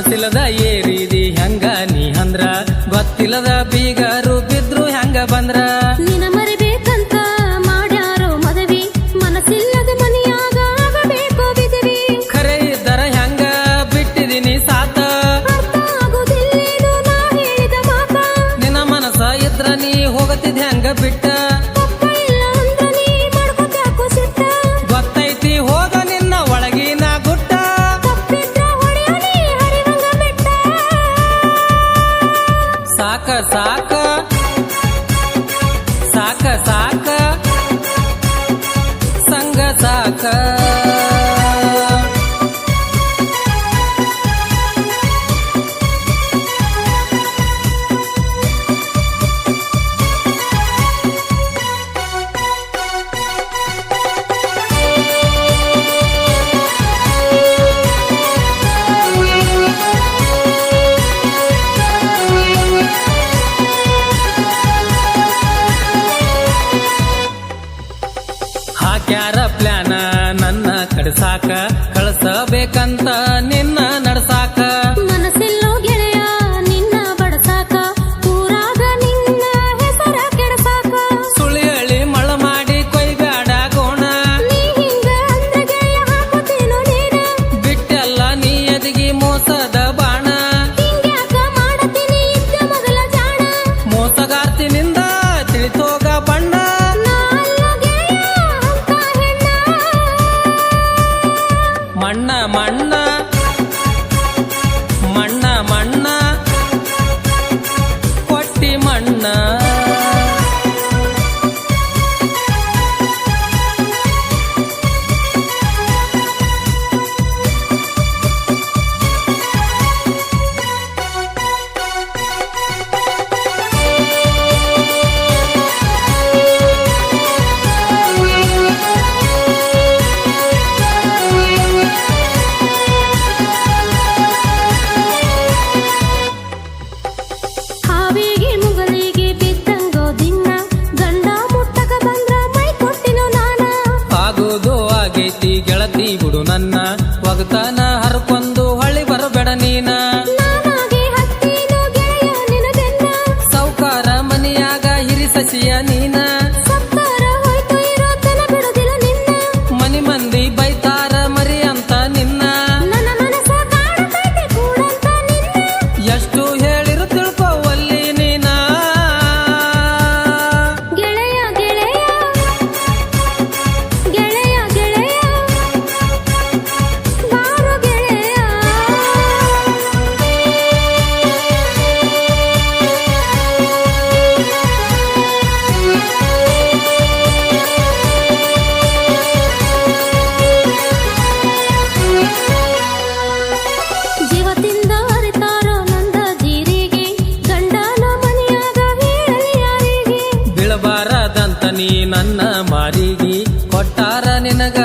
ಮನಸ್ಸಿಲ್ಲದ ಏರಿದಿ ಹೆಂಗ ನೀ ಅಂದ್ರ? ಗೊತ್ತಿಲ್ಲದ ಬೀಗರು ಬಿದ್ರು ಹೆಂಗ ಬಂದ್ರಾ? साख साख साक संग साख। ಸಾಕ ಕಳಸಬೇಕಂತ não. ನಿನಗ